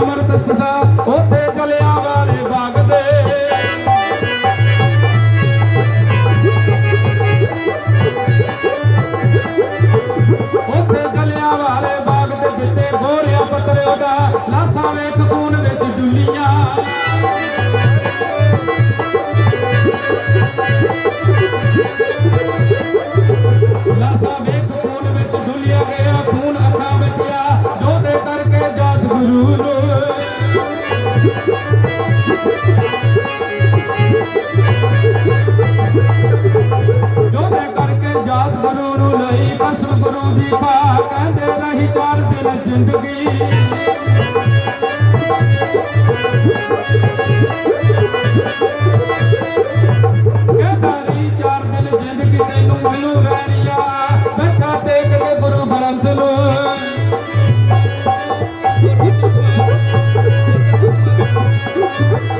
ਅੰਮ੍ਰਿਤ ਸਦਾ ਉਥੇ ਜਲਿਆਂ ਗੁਰੂ ਨੂੰ ਲਈ ਕਸਮ ਗੁਰੂ ਦੀ ਪਾ ਕਹਿੰਦੇ ਰਹੀ ਚਾਰ ਦਿਨ ਜ਼ਿੰਦਗੀ। ਕਹਿੰਦਾ ਰਹੀ ਚਾਰ ਦਿਨ ਜ਼ਿੰਦਗੀ ਤੈਨੂੰ ਮੈਨੂੰ ਵੈਰੀਆ। ਬੈਠਾ ਟੇਕ ਕੇ ਗੁਰੂ ਗ੍ਰੰਥ ਨੂੰ। ਕਹਿੰਦਾ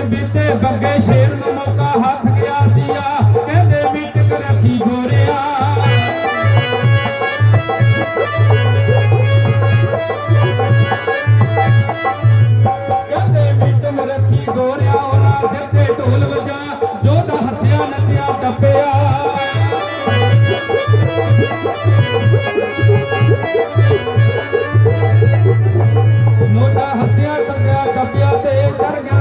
ਦਿਨ ਬੀਤੇ ਬੱਗੇ ਸ਼ੇਰ ਨੂੰ ਮੌਕਾ ਹੱਥ ਗਿਆ ਸੀਗਾ ਕਹਿੰਦੇ ਮੀਟਕ ਰੱਖੀ ਗੋਰਿਆ। ਕਹਿੰਦੇ ਮੀਟਕ ਰੱਖੀ ਗੋਰਿਆ, ਉਹਨਾਂ ਦਿਲ ਤੇ ਢੋਲ ਵਜਾ ਜੋਦਾ ਹੱਸਿਆ ਨੱਚਿਆ ਟੱਪਿਆ। ਮੋਢਾ ਹੱਸਿਆ ਟੱਕਿਆ ਟੱਪਿਆ ਤੇ ਚੜ ਗਿਆ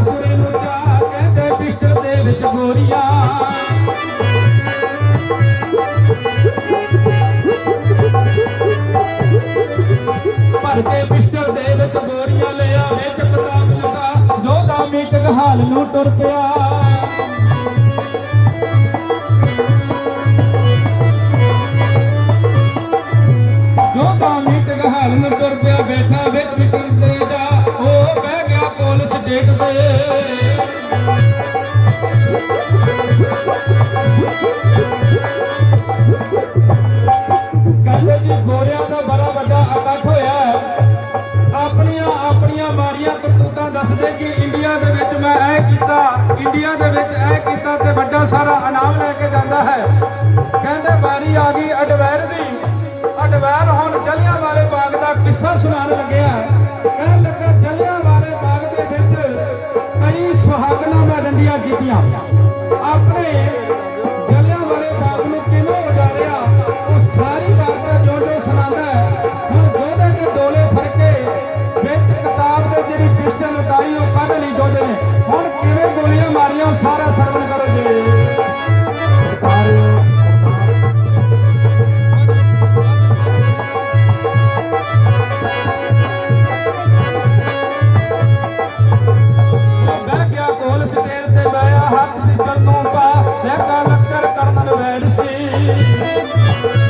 ਕੇ ਪਿਸਟਲ ਦੇ ਵਿੱਚ ਗੋਰੀਆਂ ਲਿਆ, ਵਿੱਚ ਕਿਤਾਬ ਲਗਾ ਜੋਦਾ ਮੀਟਕ ਹਾਲ ਨੂੰ ਟੁਰ ਪਿਆ। ਜੋ ਦਾ ਮੀਟਿੰਗ ਹਾਲ ਨੂੰ ਟੁਰ ਪਿਆ, ਬੈਠਾ ਵਿੱਚ ਵਿਕਰਮ ਤੇ ਜਾ, ਉਹ ਬਹਿ ਗਿਆ ਪੁਲਿਸ ਡੇਟ ਤੇ। ਕੀਤਾ ਇੰਡੀਆ ਦੇ ਵਿੱਚ ਇਹ ਕੀਤਾ ਤੇ ਵੱਡਾ ਸਾਰਾ ਇਨਾਮ ਲੈ ਕੇ ਜਾਂਦਾ ਹੈ। ਕਹਿੰਦੇ ਵਾਰੀ ਆ ਗਈ ਅਡਵੈਰ ਦੀ। ਅਡਵੈਰ ਹੁਣ ਜਲਿਆਂ ਵਾਲੇ ਬਾਗ ਦਾ ਕਿੱਸਾ ਸੁਣਾਉਣ ਲੱਗਿਆ ਕਹਿਣ ਲੱਗਾ ਜਲਿਆਂ ਵਾਲੇ ਬਾਗ ਦੇ ਵਿੱਚ ਕਈ ਸੁਹਾਗਣਾ ਮੈਂ ਡੰਡੀਆਂ ਕੀਤੀਆਂ। ਆਪਣੇ ਜਲਿਆਂ ਵਾਲੇ ਬਾਗ ਨੂੰ ਕਿਵੇਂ ਉਜਾਰਿਆ ਉਹ ਸਾਰੀ ਹੱਥ ਪਿਸਟਲ ਨੂੰ ਪਾ ਦੇਖਾ ਲੱਕਰ ਕਰਨਲ ਵੈੜ ਸੀ।